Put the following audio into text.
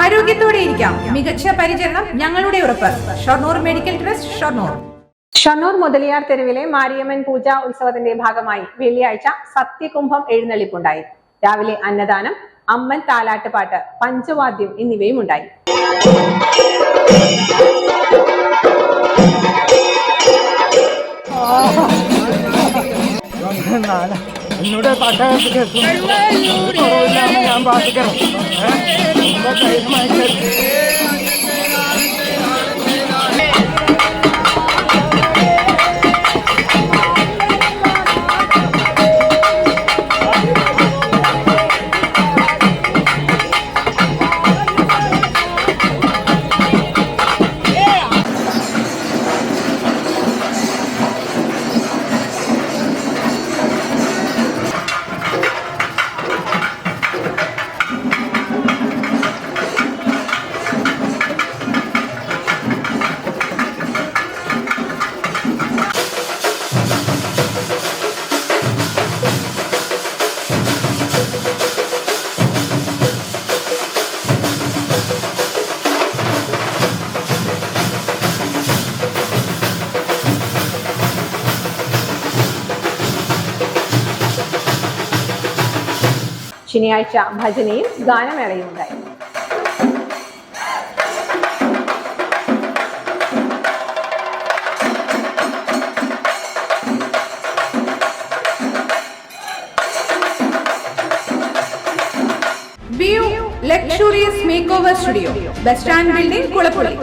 ആരോഗ്യത്തോടെ ഇരിക്കാം. മികച്ച പരിചരണം ഞങ്ങളുടെ ഉറപ്പ്. Shoranur medical trust Shoranur. Shoranur Mudaliar തെരുവിലെ മാരിയമ്മൻ പൂജാ ഉത്സവത്തിന്റെ ഭാഗമായി വെള്ളിയാഴ്ച സത്യകുംഭം എഴുന്നള്ളിപ്പുണ്ടായി. രാവിലെ അന്നദാനം അമ്മൻ താലാട്ടുപാട്ട് പഞ്ചവാദ്യം എന്നിവയും ഉണ്ടായി എന്നോട് പട്ടണത്തിൽ എത്തും ഞാൻ പ്രാർത്ഥിക്കണം ധൈര്യമായിട്ട് ശനിയാഴ്ച ഭജനയും ഗാനമേളയും ഉണ്ടായി luxurious makeover studio bus stand building Kulappully